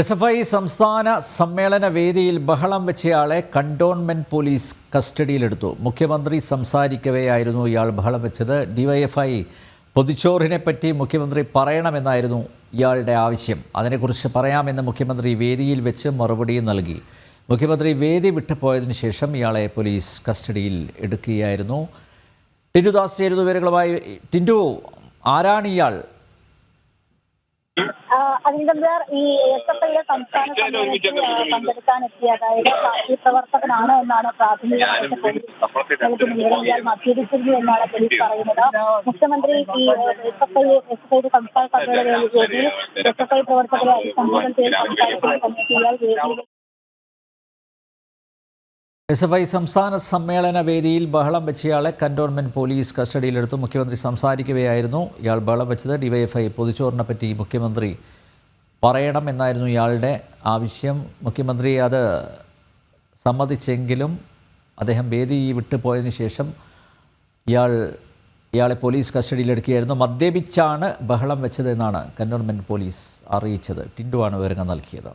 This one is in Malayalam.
എസ് എഫ് ഐ സംസ്ഥാന സമ്മേളന വേദിയിൽ ബഹളം വെച്ചയാളെ കണ്ടോൺമെന്റ് പോലീസ് കസ്റ്റഡിയിലെടുത്തു. മുഖ്യമന്ത്രി സംസാരിക്കവെയായിരുന്നു ഇയാൾ ബഹളം വെച്ചത്. ഡിവൈഎഫ്ഐ പൊതിച്ചോറിനെ പറ്റി മുഖ്യമന്ത്രി പറയണമെന്നായിരുന്നു ഇയാളുടെ ആവശ്യം. അതിനെക്കുറിച്ച് പറയാമെന്ന് മുഖ്യമന്ത്രി വേദിയിൽ വെച്ച് മറുപടി നൽകി. മുഖ്യമന്ത്രി വേദി വിട്ടുപോയതിനു ശേഷം ഇയാളെ പോലീസ് കസ്റ്റഡിയിൽ എടുക്കുകയായിരുന്നു. ടിൻഡുദാസ് ചേരുന്ന വിവരങ്ങളുമായി ടിൻഡു ആരാണ് ഇയാൾ? അരവിന്ദർ ഈ എസ് എഫ് ഐയുടെ സംസ്ഥാന സമ്മേളനത്തിൽ പങ്കെടുക്കാനെത്തിയ അതായത് പാർട്ടി പ്രവർത്തകനാണ് എന്നാണ് പ്രാഥമികമായിട്ട് പോലീസ് നൽകുന്ന ഇയാൾ മദ്യപിച്ചിരുന്നു എന്നാണ് പോലീസ് പറയുന്നത്. മുഖ്യമന്ത്രി ഈ S F I S F ഐയുടെ സംസ്ഥാന സമ്മേളന വേദിയിൽ എസ് എഫ് ഐ പ്രവർത്തകരെ അഭിസംബോധന ചെയ്ത് സംസാരിക്കുന്ന സമയത്ത് ഇയാൾ വേദിയിൽ എസ് എഫ് ഐ സംസ്ഥാന സമ്മേളന വേദിയിൽ ബഹളം വെച്ചയാളെ കന്റോൺമെന്റ് പോലീസ് കസ്റ്റഡിയിലെടുത്തു. മുഖ്യമന്ത്രി സംസാരിക്കുകയായിരുന്നു ഇയാൾ ബഹളം വെച്ചത് ഡിവൈഎഫ്ഐ പൊതുച്ചോറിനെ പറ്റി മുഖ്യമന്ത്രി പറയണം എന്നായിരുന്നു ഇയാളുടെ ആവശ്യം. മുഖ്യമന്ത്രി അത് സമ്മതിച്ചെങ്കിലും അദ്ദേഹം വേദി വിട്ടു പോയതിനു ശേഷം ഇയാൾ ഇയാളെ പോലീസ് കസ്റ്റഡിയിലെടുക്കുകയായിരുന്നു. മദ്യപിച്ചാണ് ബഹളം വെച്ചതെന്നാണ് കന്റോൺമെന്റ് പോലീസ് അറിയിച്ചത്. ടിൻഡുവാണ് വിവരങ്ങൾ നൽകിയത്.